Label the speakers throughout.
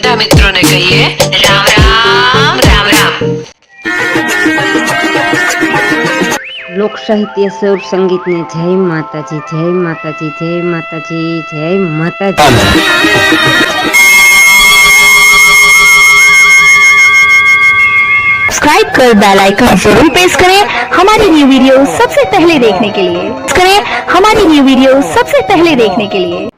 Speaker 1: બધા મિત્રોને કહીએ રામ રામ રામ રામ
Speaker 2: લોક સાહિત્ય સ્વર સંગીતને જય માતાજી જય માતાજી જય માતાજી જય માતાજી
Speaker 3: सब्सक्राइब कर बेल आइकन जरूर प्रेस करें हमारी न्यू वीडियो सबसे पहले देखने के लिए करें हमारी न्यू वीडियो सबसे पहले देखने के लिए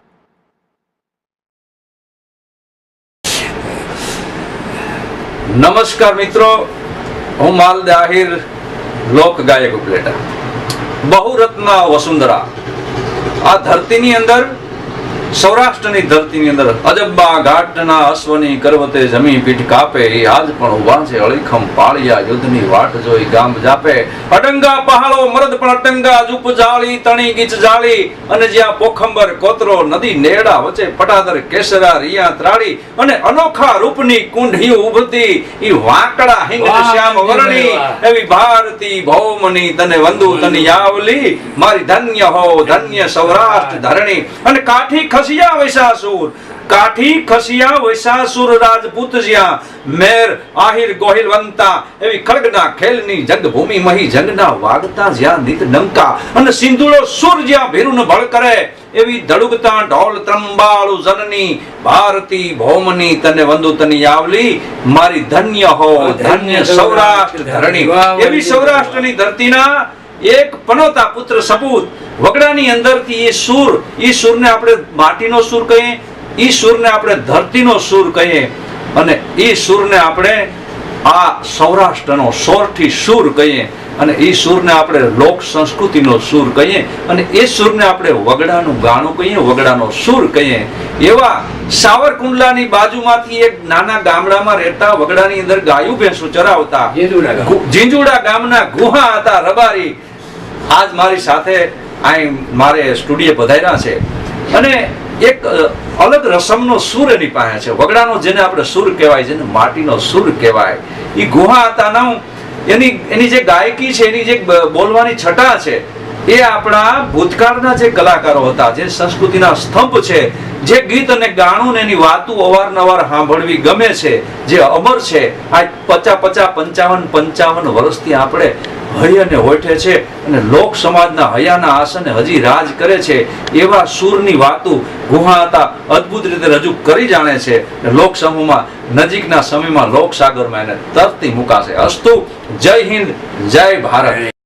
Speaker 4: નમસ્કાર મિત્રો હું માલ દાહિર લોક ગાયક ઉપલેટા. બહુરત્ન વસુંધરા. આ ધરતીની અંદર સૌરાષ્ટ્રની ધરતીની અંદર અજબ્બા ઘાટના અશ્વની કરવતે જમી પીઠ કાપે. એ આજ પણ ઊભા છે અળીખમ પાળિયા યુદ્ધની વાટ જોઈ ગામ જાપે. અડંગા પહાડો મરદ પણ અટંગા જુપ જાળી તણી ગીચ જાળી. અને જ્યાં પોખંબર કોતરો નદી નેડા વચ્ચે પટાદર કેસરા રિયા ત્રાળી અને અનોખા રૂપની કુંઢી ઉભતી ઈ વાંકડા હિંગ શ્યામ વરણી. એવી ભારતી ભૌમની તને વંદુ તની આવલી મારી ધન્ય હો ધન્ય સૌરાષ્ટ્ર ધરણી. અને કાઠી ખસિયા વૈશાસુર કાઠી ખસિયા વૈશાસુર રાજપૂત જ્યાં મેર આહિર ગોહિલવંતા એવી ખડગના ખેલની જંગભૂમિ મહી જંગના વાગતા જ્યાં નિત ડંકા અને સિંધુળો સુર જ્યાં ભેરુન ભળ કરે એવી ધડુગતા ઢોલ ત્રંબાળુ જનની ભારતી ભૌમની તને વંદુ તની આવલી મારી ધન્ય હો ધન્ય સૌરાષ્ટ્ર ધરણી. એવી સૌરાષ્ટ્રની ધરતીના એક પનોતા પુત્ર સપૂત વગડાની અંદરથી એ સૂર એ સૂરને આપણે માટીનો સૂર કહીએ એ સૂરને આપણે ધરતીનો સૂર કહીએ અને એ સૂરને આપણે આ સૌરાષ્ટ્રનો સોરઠી સૂર કહીએ અને એ સૂરને આપણે લોક સંસ્કૃતિનો સૂર કહીએ અને એ સૂરને આપણે વગડાનું ગાણું કહીએ વગડાનો સૂર કહીએ. એવા સાવરકુંડલાની બાજુમાંથી એક નાના ગામડામાં રહેતા વગડાની અંદર ગાયું ભેંસું ચરાવતા જીંજુડા ગામના ગુહા હતા રબારી. આજ મારી સાથે અહીં મારે સ્ટુડિયો પધાર્યા છે. અને એક અલગ રસમનો સૂર એની પાસે છે. વગડાનો જેને આપણે સૂર કહેવાય જેને માટીનો સૂર કહેવાય. એ ગુહા હતા એની એની જે ગાયકી છે, એની જે બોલવાની છટા છે, એ આપણા ભૂતકાળના જે કલાકારો હતા, જે સંસ્કૃતિના સ્તંભ છે, જે ગીત અને ગાણું ને એની વાતું અવારનવાર સાંભળવી ગમે છે, જે અમર છે. આ પચા પચા પંચાવન પંચાવન વર્ષથી આપણે હૈ અને હોઠે છે અને લોક સમાજના હૈયાના આસને હજી રાજ કરે છે એવા સૂરની વાતું ગુહા હતા અદ્ભુત રીતે રજૂ કરી જાણે છે લોક સમૂહમાં નજીકના સમયમાં લોક સાગરમાં એને તરતી મુકાશે. અસ્તુ જય હિન્દ, જય ભારત.